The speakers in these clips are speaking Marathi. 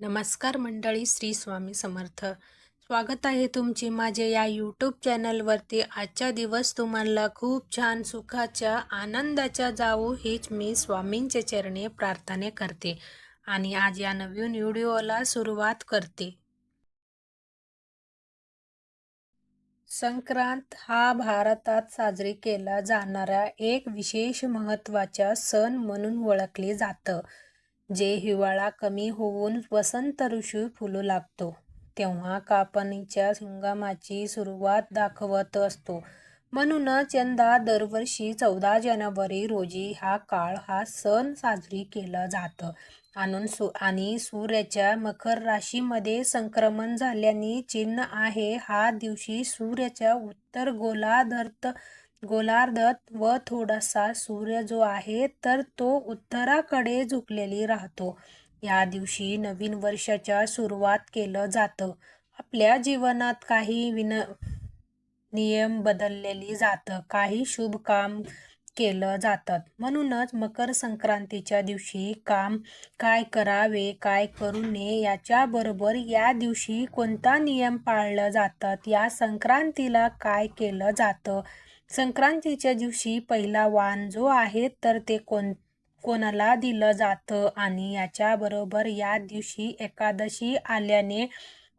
नमस्कार मंडळी श्री स्वामी समर्थ. स्वागत आहे तुमचे माझे या यूट्यूब चॅनलवरती आजचा दिवस तुम्हाला खूप छान सुखाच्या आनंदाच्या जावो हीच मी स्वामींच्या चरणे प्रार्थना करते आणि आज या नवीन व्हिडिओला सुरुवात करते. संक्रांत हा भारतात साजरी केला जाणारा एक विशेष महत्त्वाचा सण म्हणून ओळखले जातं. जे हिवाळा कमी होऊन वसंत ऋषी फुलू लागतो तेव्हा कापणीच्या हंगामाची सुरुवात दाखवत असतो. म्हणूनच यंदा दरवर्षी चौदा जानेवारी रोजी हा काळ हा सण साजरी केला जातं. आणून सु आणि सूर्याच्या मकर राशीमध्ये संक्रमण झाल्याने चिन्ह आहे हा दिवशी सूर्याच्या उत्तर गोलार्धात गोलार्धात व थोडासा सूर्य जो आहे तर तो उत्तराकडे झुकलेली राहतो. या दिवशी नवीन वर्षाच्या सुरुवात केलं जातं. आपल्या जीवनात काही विन नियम बदललेली जातं. काही शुभ काम केलं जातात. म्हणूनच मकर संक्रांतीच्या दिवशी काम काय करावे काय करू नये याच्याबरोबर या दिवशी कोणता नियम पाळलं जातात या संक्रांतीला काय केलं जातं संक्रांतीच्या दिवशी पहिला वाण जो आहे तर ते कोण कोणाला दिलं जातं? आणि याच्याबरोबर या दिवशी एकादशी आल्याने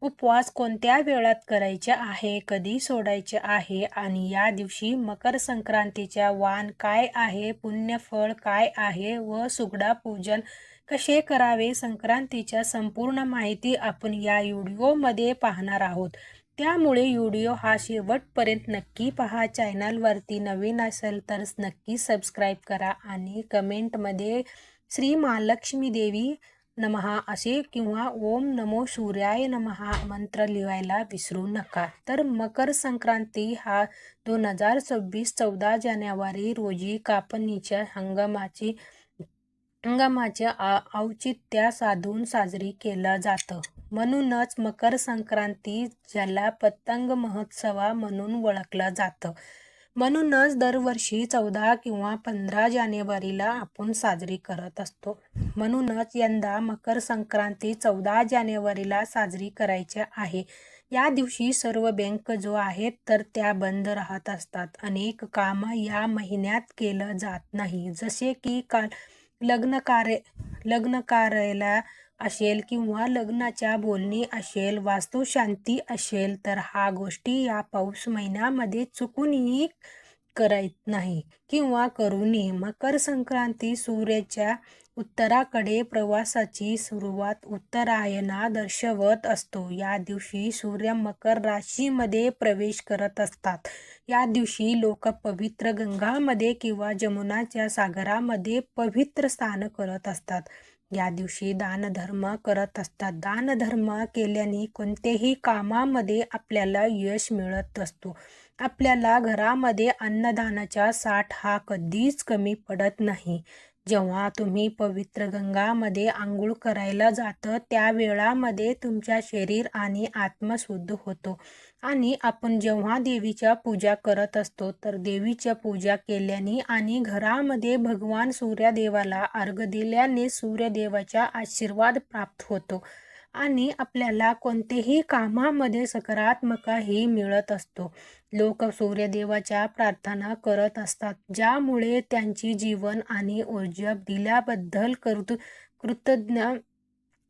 उपवास कोणत्या वेळात करायचे आहे? कधी सोडायचे आहे? आणि या दिवशी मकर संक्रांतीच्या वाण काय आहे? पुण्यफळ काय आहे? व सुगडा पूजन कसे करावे? संक्रांतीच्या संपूर्ण माहिती आपण या व्हिडिओमध्ये पाहणार आहोत. त्यामुळे व्हिडिओ हा शेवटपर्यंत नक्की पहा. चॅनलवरती नवीन असेल तर नक्की सबस्क्राईब करा आणि कमेंटमध्ये श्री महालक्ष्मी देवी नमहा असे किंवा ओम नमो सूर्याय नमहा मंत्र लिहायला विसरू नका. तर मकर संक्रांती हा दोन हजार सव्वीस चौदा जानेवारी रोजी कापणीच्या हंगामाची हंगामाच्या औचित्या साधून साजरी केलं जातं. म्हणूनच मकर संक्रांती ज्याला पतंग महोत्सवा म्हणून ओळखलं जातं. म्हणूनच दरवर्षी चौदा किंवा पंधरा जानेवारीला आपण साजरी करत असतो. म्हणूनच यंदा मकर संक्रांती चौदा जानेवारीला साजरी करायची आहे. या दिवशी सर्व बँक जो आहेत तर त्या बंद राहत असतात. अनेक कामं या महिन्यात केलं जात नाही. जसे की का लग्न कार्य लग्न कार्याला असेल किंवा लग्नाच्या बोलणी असेल वास्तुशांती असेल तर हा गोष्टी या पाऊस महिन्यामध्ये चुकूनही करायत नाही किंवा करू नये. मकर संक्रांती सूर्याच्या उत्तराकडे प्रवासाची सुरुवात उत्तरायणा दर्शवत असतो. या दिवशी सूर्य मकर राशीमध्ये प्रवेश करत असतात. या दिवशी लोक पवित्र गंगामध्ये किंवा जमुनाच्या सागरामध्ये पवित्र स्नान करत असतात. या दिवशी दानधर्म करत असतात. दानधर्म केल्याने कोणत्याही कामामध्ये आपल्याला यश मिळत असतो. आपल्याला घरामध्ये अन्नदानाचा साठ हा कधीच कमी पडत नाही. जेव्हा तुम्ही पवित्र गंगामध्ये आंघोळ करायला जातं त्या वेळामध्ये तुमच्या शरीर आणि आत्मा शुद्ध होतो. आणि आपण जेव्हा देवीच्या पूजा करत असतो तर देवीच्या पूजा केल्याने आणि घरामध्ये भगवान सूर्यदेवाला अर्घ दिल्याने सूर्यदेवाचा आशीर्वाद प्राप्त होतो. आणि आपल्याला कोणतेही कामामध्ये सकारात्मकही मिळत असतो. लोक सूर्यदेवाच्या प्रार्थना करत असतात ज्यामुळे त्यांची जीवन आणि ऊर्जा दिल्याबद्दल कृत कृतज्ञ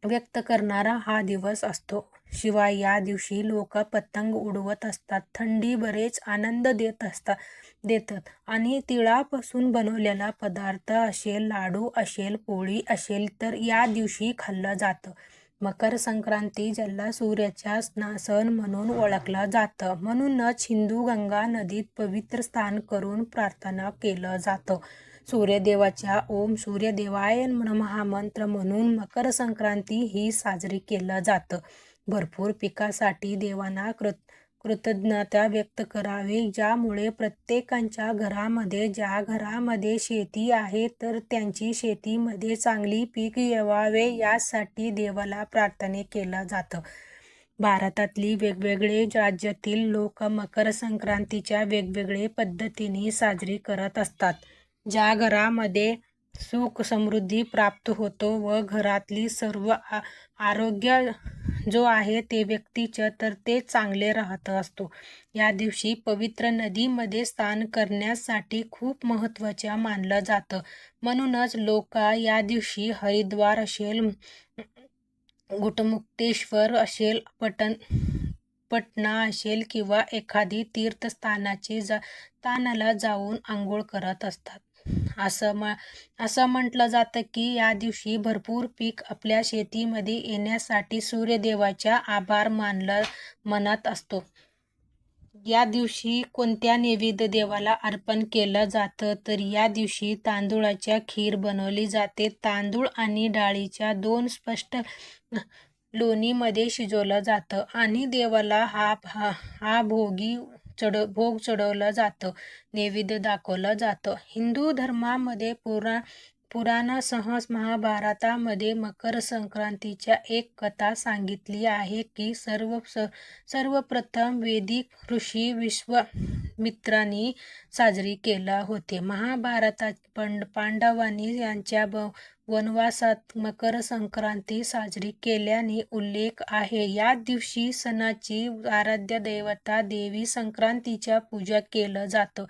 व्यक्त करणारा हा दिवस असतो. शिवाय या दिवशी लोक पतंग उडवत असतात थंडी बरेच आनंद देत असतात देतात आणि तिळापासून बनवलेला पदार्थ असेल लाडू असेल पोळी असेल तर या दिवशी खाल्लं जातं. मकर संक्रांती ज्याला सूर्याच्या सण म्हणून ओळखलं जातं. म्हणूनच हिंदू गंगा नदीत पवित्र स्नान करून प्रार्थना केलं जातं. सूर्यदेवाच्या ओम सूर्यदेवाय महामंत्र म्हणून मकर संक्रांती ही साजरी केलं जातं. भरपूर पिकासाठी देवांना कृत कृतज्ञता व्यक्त करावी. ज्यामुळे प्रत्येकांच्या घरामध्ये ज्या घरामध्ये शेती आहे तर त्यांची शेतीमध्ये चांगली पीक येवावे यासाठी देवाला प्रार्थने केलं जातं. भारतातली वेगवेगळे राज्यातील लोक मकर संक्रांतीच्या वेगवेगळे पद्धतीने साजरी करत असतात. ज्या घरामध्ये सुख समृद्धी प्राप्त होतो व घरातली सर्व आ आरोग्य जो आहे ते व्यक्तीचं तर ते चांगले राहत असतो. या दिवशी पवित्र नदीमध्ये स्नान करण्यासाठी खूप महत्त्वाच्या मानलं जातं. म्हणूनच लोक या दिवशी हरिद्वार असेल गुटमुक्तेश्वर असेल पटन पटना असेल किंवा एखादी तीर्थस्थानाची जा स्थानाला जाऊन आंघोळ करत असतात. असं म असं म्हटलं जातं की या दिवशी भरपूर पीक आपल्या शेतीमध्ये येण्यासाठी सूर्यदेवाच्या आभार मानलं म्हणत असतो. या दिवशी कोणत्या नैवेद्य देवाला अर्पण केलं जातं? तर या दिवशी तांदूळाच्या खीर बनवली जाते. तांदूळ आणि डाळीच्या दोन स्पष्ट लोणीमध्ये शिजवलं जातं. आणि देवाला हा हा हा भोगी चढ भोग चढवलं जातं नैवेद्य दाखवलं जातं. हिंदू धर्मामध्ये पुरा पुराणासह महाभारतामध्ये मकर संक्रांतीच्या एक कथा सांगितली आहे की सर्व स सर्वप्रथम वेदिक ऋषी विश्वामित्रांनी साजरी केला होते. महाभारतात पंड पांडवांनी यांच्या ब वनवासात मकर संक्रांती साजरी केल्याने उल्लेख आहे. या दिवशी सणाची आराध्य देवता देवी संक्रांतीच्या पूजा केलं जातं.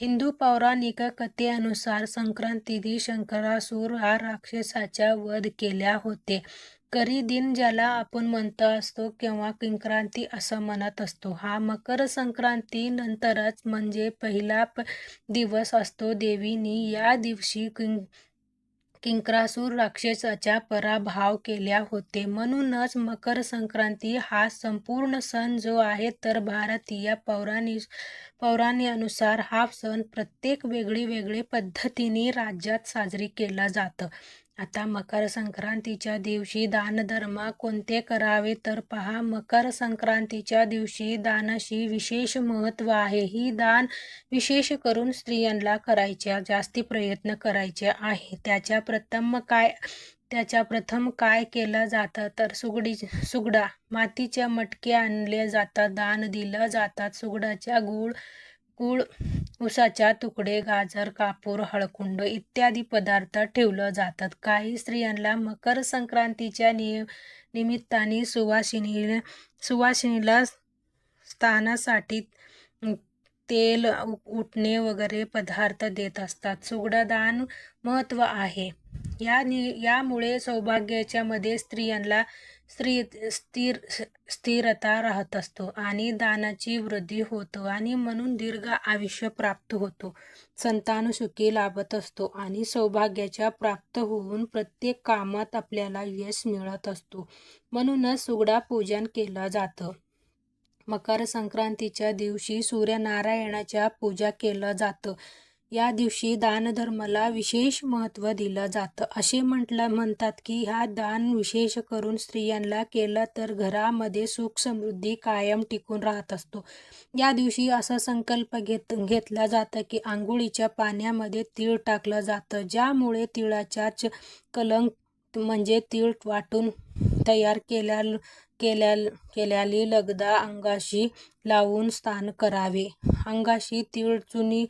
हिंदू पौराणिक कथेनुसार संक्रांती शंकरासूर हा राक्षसाचा वध केल्या होते. करी दिन ज्याला आपण म्हणत असतो किंवा किंक्रांती असं म्हणत असतो हा मकर संक्रांती नंतरच म्हणजे पहिला दिवस असतो देवीनी. या दिवशी किं किंक्रासूर राक्षसाचा पराभव केल्या होते. म्हणूनच मकर संक्रांती हा संपूर्ण सण जो आहे तर भारतीय पौराणिक पौराण्यानुसार हा सण प्रत्येक वेगळी वेगळी पद्धतीने राज्यात साजरी केला जातं. आता मकर संक्रांतीच्या दिवशी दानधर्म कोणते करावे तर पहा मकर संक्रांतीच्या दिवशी दानाशी विशेष महत्त्व आहे. ही दान विशेष करून स्त्रियांना करायच्या जास्ती प्रयत्न करायचे आहे. त्याच्या प्रथम काय त्याच्या प्रथम काय केलं जातं तर सुगडी सुगडा मातीच्या मटके आणले जातात दान दिलं जातात सुगडाच्या गुळ गुळ उसाच्या तुकडे गाजर कापूर हळकुंड इत्यादी पदार्थ ठेवलं जातात. काही स्त्रियांना मकर संक्रांतीच्या नि निमित्ताने सुवासिनी सुवासिनीला स्थानासाठी तेल उठणे वगैरे पदार्थ देत असतात. सुगडादान महत्त्व आहे. या नि यामुळे सौभाग्याच्या मध्ये स्त्रियांना स्त्री स्थिर स्थिरता राहत असतो आणि दानाची वृद्धी होतो आणि म्हणून दीर्घ आयुष्य प्राप्त होतो. संतान सुखी लाभत असतो आणि सौभाग्याच्या प्राप्त होऊन प्रत्येक कामात आपल्याला यश मिळत असतो. म्हणूनच सुगडा पूजन केलं जातं. मकर संक्रांतीच्या दिवशी सूर्यनारायणाच्या पूजा केलं जातं. या दिवशी दानधर्माला विशेष महत्त्व दिलं जातं. असे म्हटलं म्हणतात की हा दान विशेष करून स्त्रियांना केलं तर घरामध्ये सुख समृद्धी कायम टिकून राहत असतो. या दिवशी असा संकल्प घेत घेतला जातं की आंघोळीच्या पाण्यामध्ये तीळ टाकलं जातं ज्यामुळे तिळाच्याच कलंक म्हणजे तीळ वाटून तयार केल्या केल्या केल्याली लगदा अंगाशी लावून स्थान करावे. अंगाशी तीळ चुनी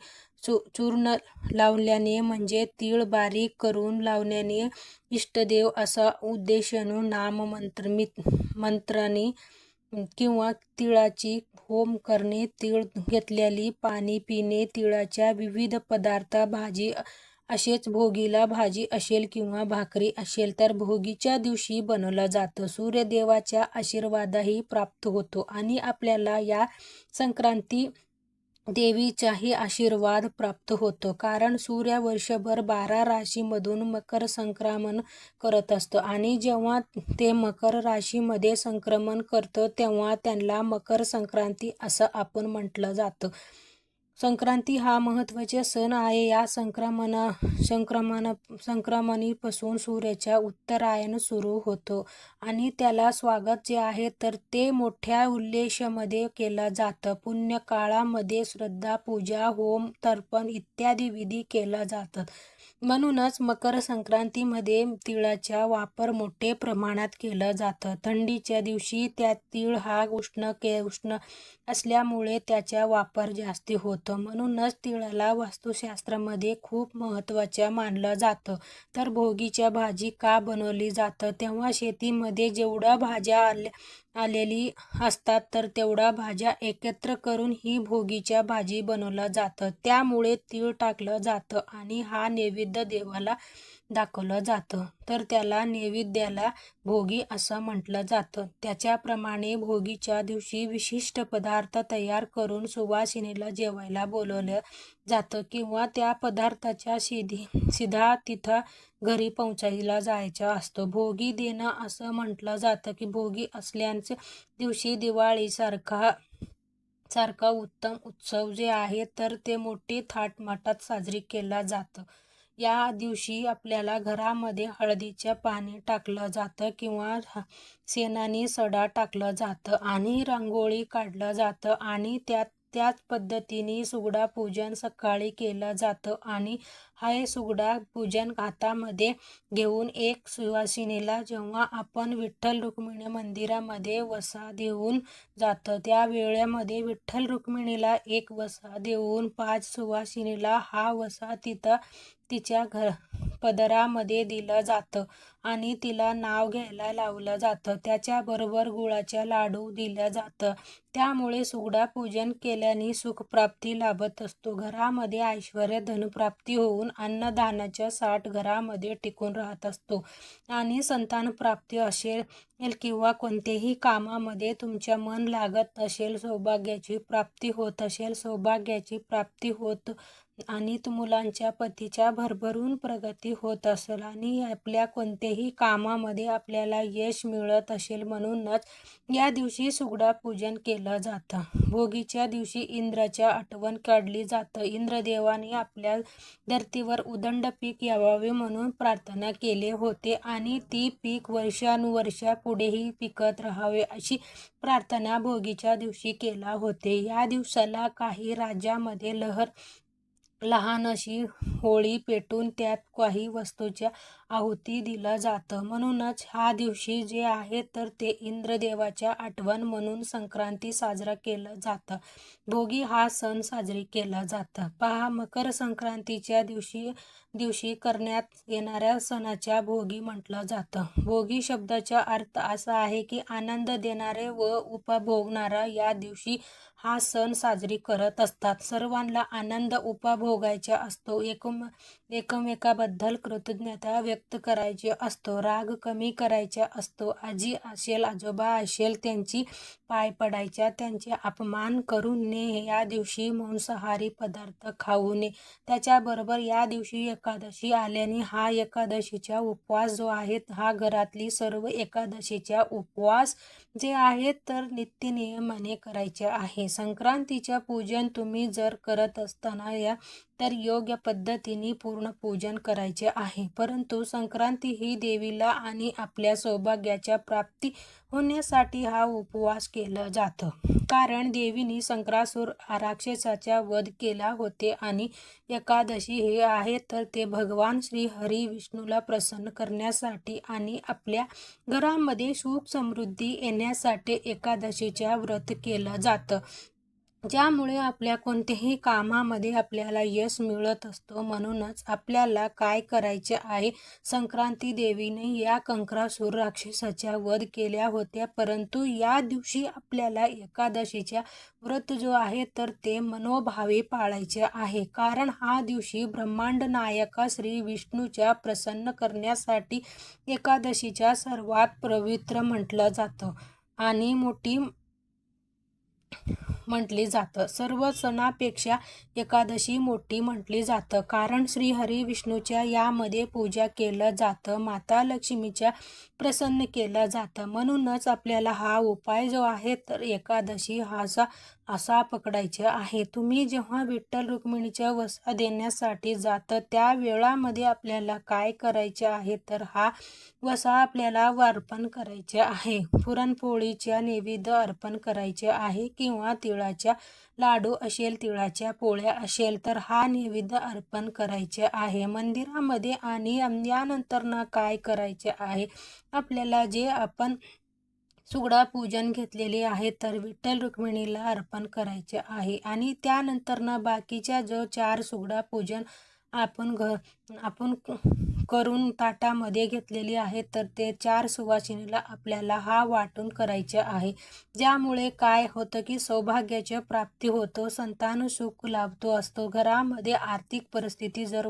चू चूर्ण लावल्याने म्हणजे तीळ बारीक करून लावण्याने इष्टदेव असा उद्देशानं नाममंत्र मंत्राने किंवा तिळाची होम करणे तीळ घेतलेली पाणी पिणे तिळाच्या विविध पदार्थ भाजी असेच भोगीला भाजी असेल किंवा भाकरी असेल तर भोगीच्या दिवशी बनवलं जातं. सूर्यदेवाच्या आशीर्वादही प्राप्त होतो आणि आपल्याला या संक्रांती देवीचाही आशीर्वाद प्राप्त होतो. कारण सूर्य वर्षभर बारा राशीमधून मकर संक्रमण करत असतं आणि जेव्हा ते मकर राशीमध्ये संक्रमण करतं तेव्हा त्यांना मकर संक्रांती असं आपण म्हटलं जातं. संक्रांती हा महत्त्वाचा सण आहे. या संक्रमणा संक्रमण संक्रमणीपासून सूर्याच्या उत्तरायण सुरू होतो आणि त्याला स्वागत जे आहे तर ते मोठ्या उल्लेशामध्ये केलं जातं. पुण्यकाळामध्ये श्रद्धा पूजा होम तर्पण इत्यादी विधी केल्या जातात. म्हणूनच मकर संक्रांतीमध्ये तिळाचा वापर मोठे प्रमाणात केलं जातं. थंडीच्या दिवशी त्यात तीळ हा उष्ण के उष्ण असल्यामुळे त्याचा वापर जास्ती होतो. म्हणूनच तिळाला वास्तुशास्त्रामध्ये खूप महत्त्वाच्या मानलं जातं. तर भोगीच्या भाजी का बनवली जातं? तेव्हा शेतीमध्ये जेवढ्या भाज्या आल्या आलेली असतात तर तेवढा भाज्या एकत्र करून ही भोगीच्या भाजी बनवलं जातं. त्यामुळे तीळ टाकलं जातं आणि हा नैवेद्य देवाला दाखवलं जातं. तर त्याला नैवेद्याला भोगी असं म्हटलं जातं. त्याच्याप्रमाणे भोगीच्या दिवशी विशिष्ट पदार्थ तयार करून सुवासिनीला जेवायला बोलवलं जातं किंवा त्या पदार्थाच्या शिधी सिधा तिथं घरी पोहोचायला जायचं असतं. भोगी देणं असं म्हटलं जातं की भोगी असल्याच दिवशी दिवाळीसारखा सारखा उत्तम उत्सव जे आहे तर ते मोठे थाटमाटात साजरी केला जातं. या दिवशी आपल्याला घरामध्ये हळदीचं पाणी टाकलं जातं किंवा शेणाने सडा टाकलं जातं आणि रांगोळी काढलं जातं आणि त्यात त्याच पद्धतीने सुगडा पूजन सकाळी केलं जातं आणि हे सुगडा पूजन हातामध्ये घेऊन एक सुवासिनीला जेव्हा आपण विठ्ठल रुक्मिणी मंदिरामध्ये वसा देऊन जातं त्या वेळेमध्ये विठ्ठल रुक्मिणीला एक वसा देऊन पाच सुवासिनीला हा वसा तिथं तिच्या घर पदरामध्ये दिलं जातं आणि तिला नाव घ्यायला लावलं जातं. त्याच्याबरोबर गुळाच्या लाडू दिलं जातं. त्यामुळे सुगडा पूजन केल्याने सुखप्राप्ती लाभत असतो. घरामध्ये ऐश्वर धनप्राप्ती होऊन अन्नदानाच्या साठ घरामध्ये टिकून राहत असतो. आणि संतान प्राप्ती असेल किंवा कोणत्याही कामामध्ये तुमच्या मन लागत असेल सौभाग्याची प्राप्ती होत असेल सौभाग्याची प्राप्ती होत आणि मुलांच्या पतीच्या भरभरून प्रगती होत असेल आणि आपल्या कोणत्याही कामामध्ये आपल्याला यश मिळत असेल म्हणूनच या दिवशी सुगडा पूजन केलं जातं. भोगीच्या दिवशी इंद्राच्या आठवण काढली जातं. इंद्रदेवाने आपल्या धर्तीवर उदंड पीक यावावे म्हणून प्रार्थना केले होते आणि ती पीक वर्षानुवर्षा पुढेही पिकत राहावे अशी प्रार्थना भोगीच्या दिवशी केला होते. या दिवसाला काही राज्यामध्ये लहर लहान अशी होळी पेटून त्यात काही वस्तूच्या आहुती दिलं जातं. म्हणूनच ह्या दिवशी जे आहे तर ते इंद्रदेवाच्या आठवण म्हणून संक्रांती साजरा केलं जातं. भोगी हा सण साजरी केला जातं. पहा मकर संक्रांतीच्या दिवशी दिवशी करण्यात येणाऱ्या सणाच्या भोगी म्हटलं जातं. भोगी शब्दाचा अर्थ असा आहे की आनंद देणारे व उपभोगणारा या दिवशी हा सण साजरी करत असतात. सर्वांना आनंद उपभोगायचा असतो. एकूण एकमेकाबद्दल कृतज्ञता व्यक्त करायची असतो. राग कमी करायचा असतो. आजी असेल आजोबा असेल त्यांची पाय पडायच्या त्यांचे अपमान करू नये. या दिवशी मांसाहारी पदार्थ खाऊ नये. त्याच्याबरोबर या दिवशी एकादशी आल्याने हा एकादशीचा उपवास जो आहे हा घरातली सर्व एकादशीच्या उपवास जे आहेत तर नित्यनियमाने करायचे आहे. संक्रांतीच्या पूजन तुम्ही जर करत असताना या तर योग्य पद्धतीने पूर्ण पूजन करायचे आहे. परंतु संक्रांती ही देवीला आणि आपल्या सौभाग्याच्या प्राप्ती होण्यासाठी हा उपवास केला जातो. कारण देवीने संक्रासूर राक्षसाचा वध केला होते आणि एकादशी हे आहे तर ते भगवान श्री हरी विष्णूला प्रसन्न करण्यासाठी आणि आपल्या घरामध्ये सुख समृद्धी येण्यासाठी एकादशीच्या व्रत केलं जातं. ज्यामुळे आपल्या कोणत्याही कामामध्ये आपल्याला यश मिळत असतो. म्हणूनच आपल्याला काय करायचे आहे? संक्रांती देवीने या कंकरासूर राक्षसाच्या वध केल्या होत्या. परंतु या दिवशी आपल्याला एकादशीच्या व्रत जो आहे तर ते मनोभावे पाळायचे आहे. कारण हा दिवशी ब्रह्मांड नायका श्री विष्णूच्या प्रसन्न करण्यासाठी एकादशीच्या सर्वात पवित्र म्हटलं जातं. आणि मोठी म्हटली जातं. सर्व सणापेक्षा एकादशी मोठी म्हटली जातं. कारण श्रीहरी विष्णूच्या यामध्ये पूजा केलं जातं माता लक्ष्मीच्या प्रसन्न केलं जातं. म्हणूनच आपल्याला हा उपाय जो आहे तर एकादशी हा असा पकडायचे आहे. तुम्ही जेव्हा विठ्ठल रुक्मिणीच्या वसा देण्यासाठी जातं त्या वेळामध्ये आपल्याला काय करायचे आहे? तर हा वसा आपल्याला अर्पण करायचे आहे. पुरणपोळीच्या नैवेद्य अर्पण करायचे आहे किंवा तिळाच्या लाडू असेल तिळाच्या पोळ्या असेल तर हा नैवेद्य अर्पण करायचे आहे. मंदिरामध्ये आणि यानंतर ना काय करायचे आहे? आपल्याला जे आपण सुगडा पूजन घेतलेले आहे तर विठ्ठल रुक्मिणीला अर्पण करायचे आहे. आणि त्यानंतर ना बाकीच्या जो चार सुगडा पूजन आपण घर आपण करून ताटामध्ये घेतलेली आहे तर ते चार सुवासिनीला आपल्याला हा वाटून करायचे आहे. ज्यामुळे काय होतं की सौभाग्याची प्राप्ती होतो संतान सुख लाभतो असतो. घरामध्ये आर्थिक परिस्थिती जर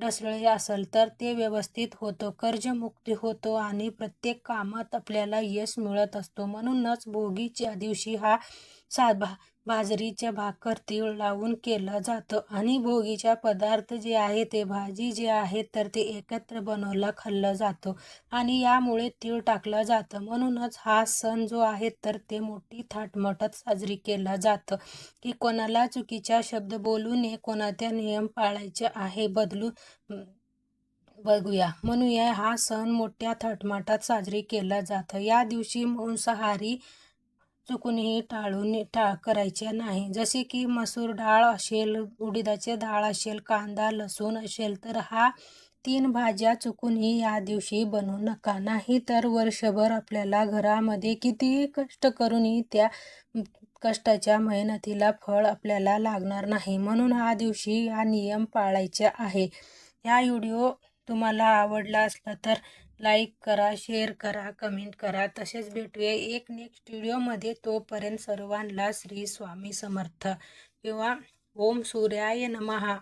ढसळली असेल तर ते व्यवस्थित होतं. कर्जमुक्ती होतो आणि प्रत्येक कामात आपल्याला यश मिळत असतो. म्हणूनच भोगीच्या दिवशी हा साधा बाजरीच्या भाकर तीळ लावून केलं जातं. आणि भोगीच्या पदार्थ जे आहे ते भाजी जे आहे तर ते एकत्र बनवला खाल्लं जातं आणि यामुळे तीळ टाकलं जातं. म्हणूनच हा सण जो आहे तर ते मोठी थाटमटत साजरी केला जातं. की कोणाला चुकीचा शब्द बोलू नये कोणाच्या नियम पाळायचे आहे बदलू बघूया. म्हणूया हा सण मोठ्या थाटमाटात साजरी केला जातं. या दिवशी मांसाहारी चुकूनही टाळून टाळ करायचे नाही. जसे की मसूर डाळ असेल उडीदाचे डाळ असेल कांदा लसूण असेल तर हा तीन भाज्या चुकूनही या दिवशी बनवू नका. नाही तर वर्षभर आपल्याला घरामध्ये कितीही कष्ट करूनही त्या कष्टाच्या मेहनतीला फळ आपल्याला लागणार नाही. म्हणून हा दिवशी हा नियम पाळायचे आहे. या व्हिडिओ तुम्हाला आवडला असला तर लाईक करा शेअर करा कमेंट करा. तसेच भेटूया एक नेक्स्ट व्हिडिओमध्ये. तोपर्यंत सर्वांना श्री स्वामी समर्थ. किंवा ओम सूर्याय नमहा